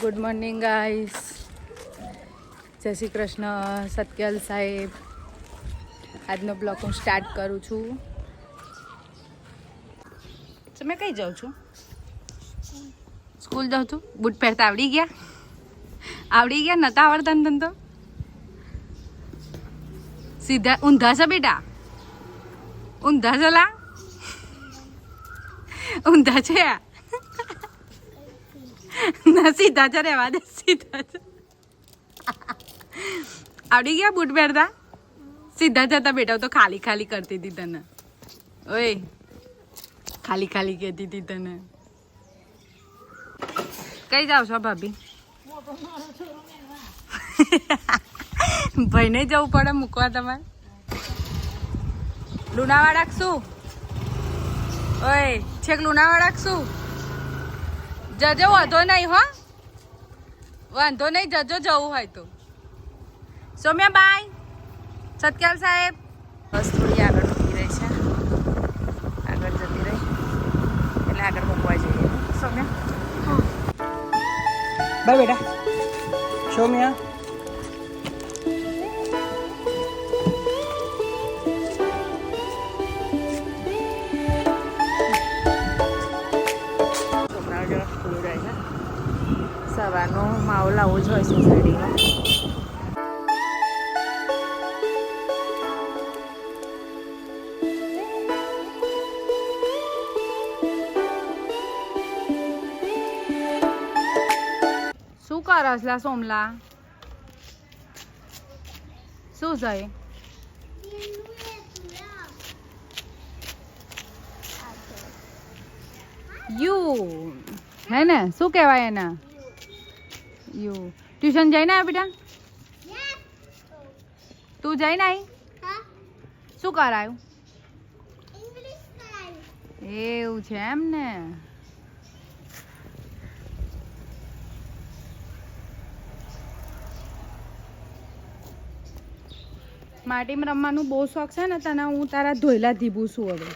Good morning guys જય શ્રી કૃષ્ણ સત્યલ સાહેબ. આજનો બ્લોગ હું સ્ટાર્ટ કરું છું. તમે કઈ જાઉં છું? સ્કૂલ જાઉં છું. બૂટ પહેરતા આવડી ગયા? આવડી ગયા? નતા આવડતા ને તો? સીધા ઊંધા છે બેટા. ઊંધા છે લા. ઊંધા છે. આ ના, સીધા છે રહેવા દે, સીધા છે આવડી ગયા બૂટ પહેરતા? સીધા જતા બેટા તો ખાલી ખાલી કરતી હતી તને. ઓય, ખાલી ખાલી કહેતી હતી તને. કઈ જાવ છો ભાભી? ભાઈને જવું પડે મૂકવા તમારે? લુણાવાડા શું? ઓય, છેક લુણાવાડા શું? જજો વાંધો નહીં હો. વાંધો નહીં જજો જવું હોય તો. સૌમ્યા બાય સત્યાલ સાહેબ. બસ થોડી આગળ મૂકી રહી છે. આગળ જતી રહી. એટલે આગળ મૂકવા જઈએ. સૌમ્યા? બાય બેટા. સૌમ્યા? સવારનો માહોલ આવો જ હોય સોસાયટીમાં શું કરસ લા સોમલા? શું છે યુ, હે ને? શું કહેવાય એના? યુ. ટ્યુશન જઈને આવ્યા બેટા? તું જઈને આવી શું કરાયું એવું છે એમ ને. માટીમાં રમવાનું બહુ શોખ છે ને તને હું તારા ધોયલા ધીબું છું હવે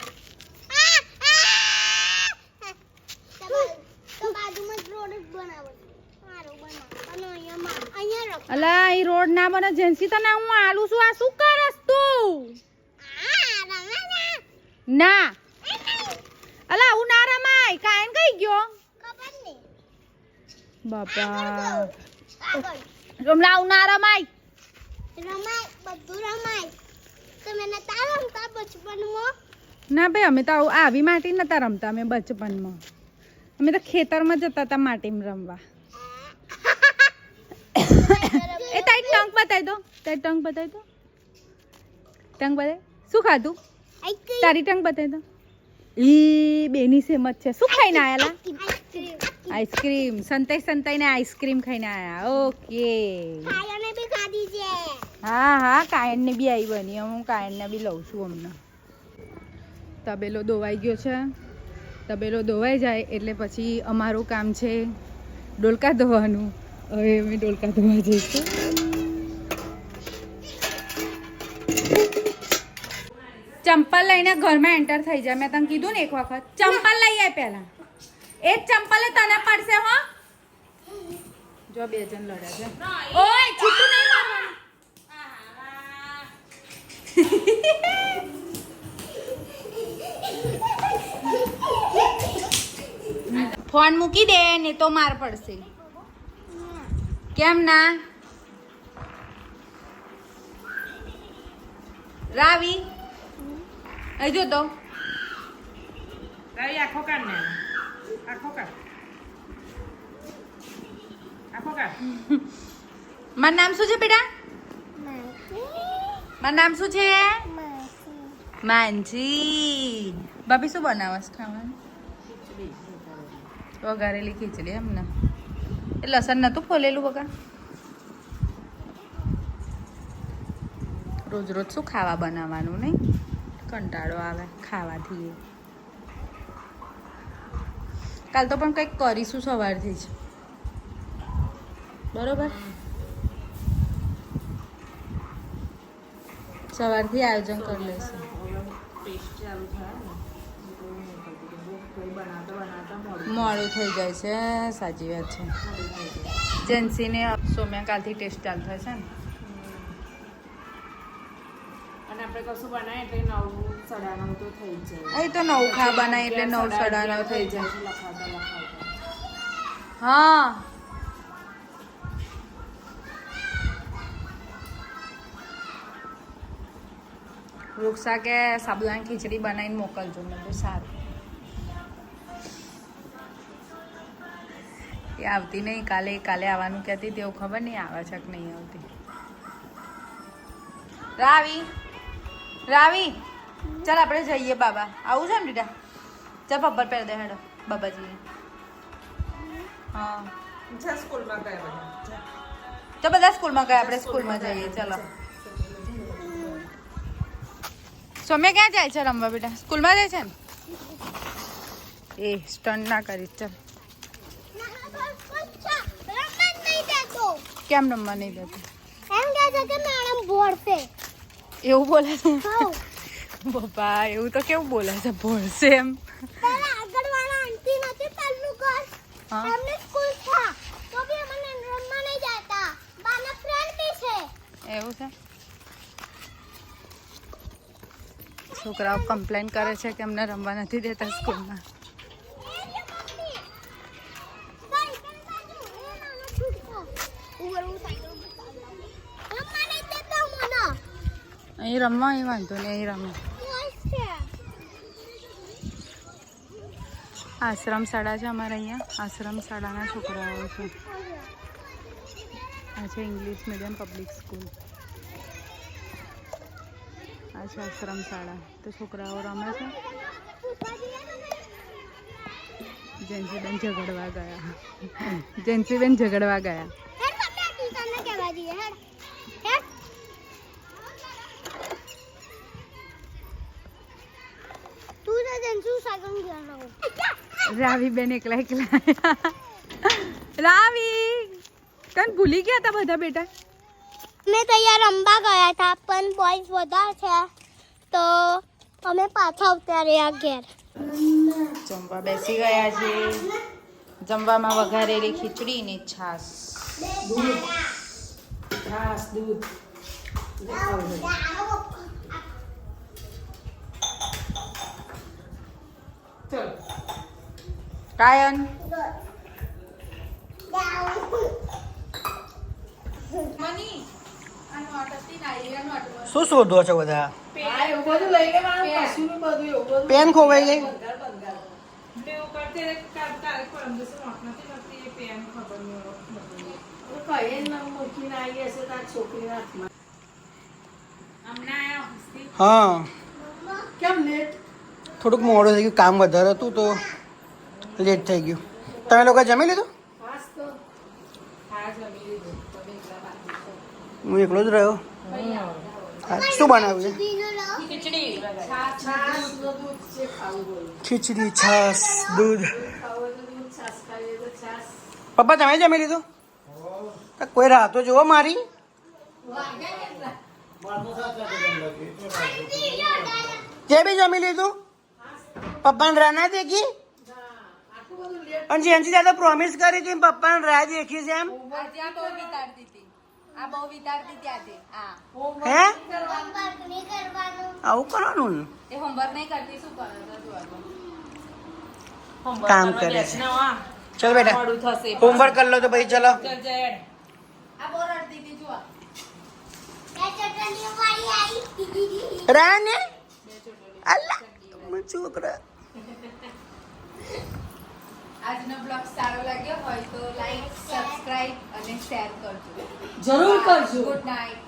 અલા અહીં રોડ ના બને જેન્સી તને હું આલુ છું, આ શું કરસ તું? ના. અલા હું ના રમાય. કાયન કઈ ગયો? બાપા. રમલા હું ના રમાય. ના ભાઈ, અમે તો આવી માટી નતા રમતા, અમે બચપનમાં. અમે તો ખેતરમાં જતા હતા માટીમાં રમવા. ટંગ બતાવી દો. તારી ટંગ બતાવી દો. ટંગ બતાવી શું ખાધું? તારી ટંગ બતાવી દો. ઈ બેની સેમ જ છે. શું ખાઈને આયેલા? આઈસ્ક્રીમ. સંતાઈ સંતાઈને આઈસ્ક્રીમ ખાઈને આયા. ઓકે. હા હા કાયનને બી આવી બની. હું કાયનને બી લઉં છું હમણાં. તબેલો દોવાઈ ગયો છે. તબેલો દોવાઈ જાય એટલે પછી અમારું કામ છે ડોલકા ધોવાનું. હવે અમે ડોલકા ધોવા જઈશું. ચંપલ લઈને ઘરમાં એન્ટર થઈ જાય. મેં તને કીધું ને એક વખત, ચંપલ લઈ આય પહેલા. એ જ ચંપલ તને પડશે, હો. જો બે જણ લડે છે. ઓય, છૂટું નહીં મારવાનું. ફોન મૂકી દે ને તો માર પડશે. કેમ ના? રાવી અહીં જો તો આખો કાઢ ને આખો કાઢ આખો કાઢ મારું નામ શું છે બેટા મારું નામ શું છે માનજી ભાભી શું બનાવસ ખાવાનું વઘારેલી ખીચડી એમ ને એ લસણ નતું ફોલેલું વગર રોજ રોજ શું ખાવા બનાવવાનું નહીં કંટાળો આવે ખાવાથી. કાલ તો પણ કંઈક કરીશું સવારથી જ. બરોબર? સવારથી આયોજન કરી લઈશું. મોડું થઈ જાય છે, સાચી વાત છે. જેન્સીને સોમ્યા કાલથી ટેસ્ટ ચાલુ થશે ને? આપણે કશું બનાવીએ એટલે નવ સાડા તો થઈ જાય. અહીં તો નવ ખા બનાય એટલે નવ સાડા નવ થઈ જાય. હા. વૃક્ષા કે સાબુદાણા ખીચડી બનાવીને મોકલજો મને સારું. એ આવતી નહીં કાલે કાલે આવવાનું કહેતી તેવું ખબર નહીં આવે છે કે નહીં આવતી. રાવી! રાવી ચાલ આપણે જઈએ બાબા. આવું છે ને બેટા ચાલ પપ્પર પહેર દે હેડો બાબાજી હા સ્કૂલમાં ગયા તો બધા સ્કૂલમાં ગયા? આપણે સ્કૂલમાં જઈએ. ચલો. સોમ્યા ક્યાં જાય છે રમવા બેટા? સ્કૂલમાં જાય છે ને એ સ્ટન્ટ ના કરી ચાલ. કેમ રમવા નહીં દેતું? એવું બોલે છે? પપ્પા એવું તો કેવું બોલે છે? ભોળશે એમ હા? એવું છે? છોકરાઓ કમ્પ્લેન કરે છે કે અમને રમવા નથી દેતા સ્કૂલમાં. અહીં રમવા અહીં વાંધો નહીં અહીં રમે આશ્રમ શાળા છે અમારે અહીંયા. આશ્રમ શાળાના છોકરાઓ છે. આ છે ઇંગ્લિશ મીડિયમ પબ્લિક સ્કૂલ આ છે આશ્રમ શાળા તો છોકરાઓ રમે છે. જેન્સીબેન ઝઘડવા ગયા. જેન્સીબેન ઝઘડવા ગયા. રાવી બેન એકલા એકલા રાવી તને ભૂલી ગયા હતા બધા બેટા? મેં તો અહીંયા રમવા ગયા હતા પણ બોಯ್સ વધારે છે. તો અમે પાછા આ ઘેર. જમવા બેસી ગયા છે. જમવામાં વઘારેલી ખીચડી ને છાસ ઘાસ દૂધ. કરતી, શું પેન. ખબર બધા પેન. ખોવાઈ ગઈ? હા કેમ હા થોડુંક મોડું થઈ ગયું કામ વધારે હતું તો. લેટ થઈ ગયું. તમે લોકો જમી લીધું? હા, એકલા જ રહ્યો? શું બનાવ્યું છે? ખીચડી છાસ દૂધ. પપ્પા તમે જમી લીધું? કોઈ રાહ તો જુઓ મારી. જે બી જમી લીધું? પપ્પાને રાહ ના દેખી? અને જેનથી દાદા પ્રોમિસ કરી હતી પપ્પાને રાહ દેખી છે એમ હા. આવું કરવાનું ને? એ હોમવર્ક કરે છે જોવા તો. કામ કરે છે. ને બેટા હોમવર્ક કરી લો તો પછી ચલો. રાને અલ્લા છોકરા. આજનો બ્લોગ સારો લાગ્યો હોય તો લાઈક સબસ્ક્રાઇબ અને શેર કરજો. જરૂર કરજો. Good night